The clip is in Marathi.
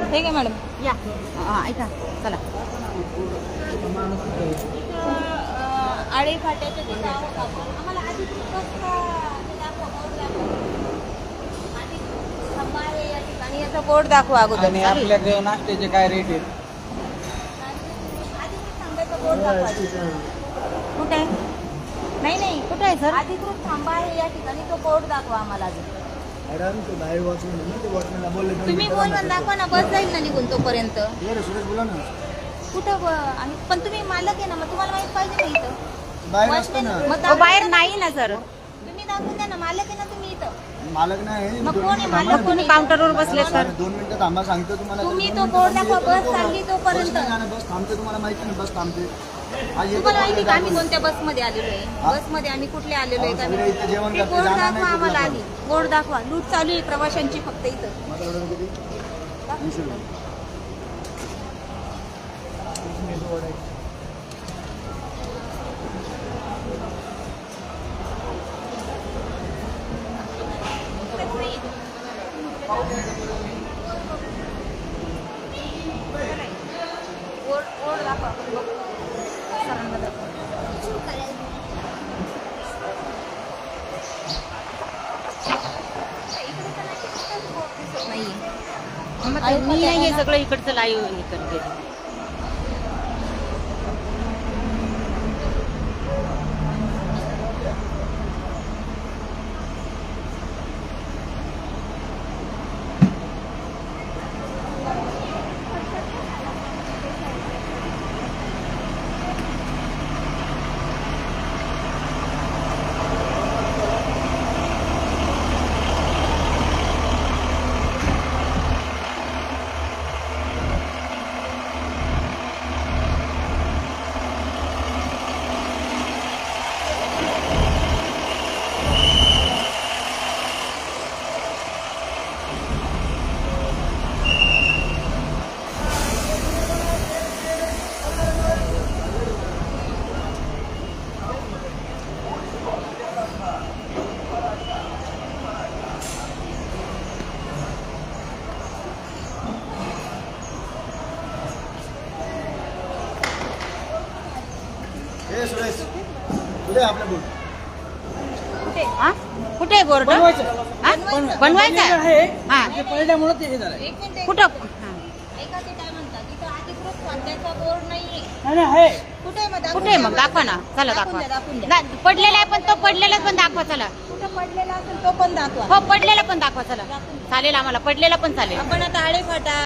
ठीक आहे मॅडम. या. हा, ऐका चला. आळे फाट्याचे ते नाव दाखवा. आम्हाला अधिकृत रस्ता ते दाखवा, बोर्ड दाखवा. अधिकृत खंबा आहे या ठिकाणी याचा बोर्ड दाखवा अगोदर. आणि आपल्याकडे नाश्त्याचे काय रेट आहेत? थांब्याचा बोर्ड दाखवा. कुठे? आहे? नाही नाही कुठे आहे सर? अधिकृत थांबा आहे या ठिकाणी तो बोर्ड दाखवा आम्हाला अजून. मॅडम तो बाहेर वॉचमॅन आहे ना ते वॉचमॅनला बोलले तुम्ही बोलून दाखवा ना बस जाईल ना निघून तोपर्यंत. ये रे सुरेश बोला ना. कुठं ब- आणि पण तुम्ही मालक आहे ना मग तुम्हाला माहीत पाहिजे ना इथं. बाहेर असतो ना. मग हो, बाहेर ना. नाही ना सर तुम्ही दाखवून द्या ना मालक आहे ना तुम्ही इथं. मालक नाही मग दोन कोण आहे मिनिटं मालक थांबा. कोण आहे? काउंटरवर बसले सर दोन मिनिटं थांबा सांगतो तुम्हाला. तुम्ही तो बोर्ड. दाखवा बस चालली बस तोपर्यंत नाही जाणार, बस थांबते तुम्हाला माहिती नाही बस थांबते. तुम्हाला माहिती का आम्ही. कोणत्या बसमध्ये आलेलो आहे? बसमध्ये आम्ही कुठले आलेलो आहे का ते बोर्ड दाखवा आम्हाला आधी. बोर्ड दाखवा. लूट चालू आहे प्रवाशांची फक्त इथं माझा order किती? वीस रुपये. बोर्ड बोर्ड दाखवा सरांना दाखवा नाहीये मी नाही हे सगळं इकडचं लाईव्ह हे करते. सुरेश कुठे आहे आपला बोल कुठे? हा? कुठे आहे बोर्ड? हा? बनवायचं. आहे? हा. पडल्यामुळे ते हे झालं एक मिनिट एक कुठं? मिनिट. ऐका ते काय म्हणतात इथं अधिकृत खात्याचा बोर्ड नाहीये. नाही नाही, आहे. कुठे मग? दाखवून कुठे आहे मग? द्या दाखवा ना. चला दाखवा. द्या, दाखवून द्या. ना- पडलेला आहे पण तो पडलेला पण दाखवा चला. कुठं पडलेला असेल तो पण दाखवा. हो पडलेला पण दाखवा चला. चालेल आम्हाला. पडलेला पण चालेल. आपण आता आळे फाटा